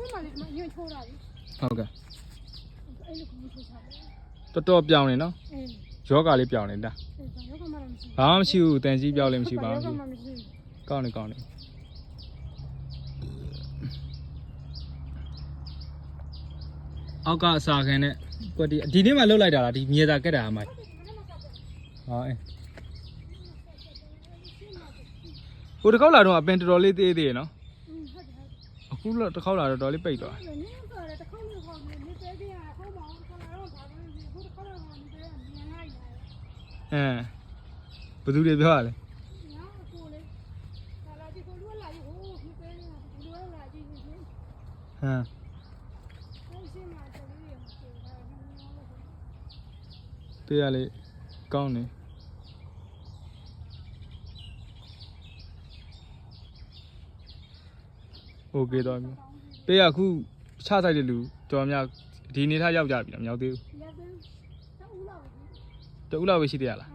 ကိုမမလေးကညွန့်ချိုးတာလေဟုတ်ကဲ့အဲ့လိုကိုချိုးချတယ်တော်တော်ပြောင်းနေနော်အေးယောဂလေးပြောင်းနေတာအဲ့ဒါရောကမှမရှိဘာမှမရှိဘူးတန်ကြီးပြောင်းလည်းမရှိပါရောကဘူးမှမရှိကောင်းနေကောင်းနေအောက်ကအစာခံနဲ့ကွက်ဒီဒီနေ့မှလှုပ်လိုက်တာလားဒီမြေသာကက်တာအမိုက်ဟာအေးဟိုတစ်ခေါက်လာတော့အပင်တော်တော်လေးသေးသေးရနော်อืมဟုတ်တယ် အခုတော့တစ်ခေါက်လာတော့တော်တော်လေးပိတ်သွားနင်းကတော့တခေါက်မျိုးခေါက်နေနေသေးသေးရဟောမအောင်ခလာတော့ဘာလို့ဒီခုတစ်ခေါက်တော့နေသေးတယ်မြင်လိုက်တယ်အင်းဘယ်သူတွေပြောရလဲညာကိုလေခလာဒီကိုလွတ်လာပြီဟိုးဒီသေးတယ်ဒီလွတ်လာကြည့်နေတယ် ဟမ် အဲ့ဒီမှာတလေးရဆိုတာဒီလိုလို့ တေးရလေကောင်းနေ โอเคတော့ပြီပေးရအခုချဆိုင်တဲ့လူတော်များဒီနေထားရောက်ကြပြီလားမရောက်သေးဘူး လက်သေးတော့ဦးလာပြီ တူလောက်ပဲရှိသေးရလား အ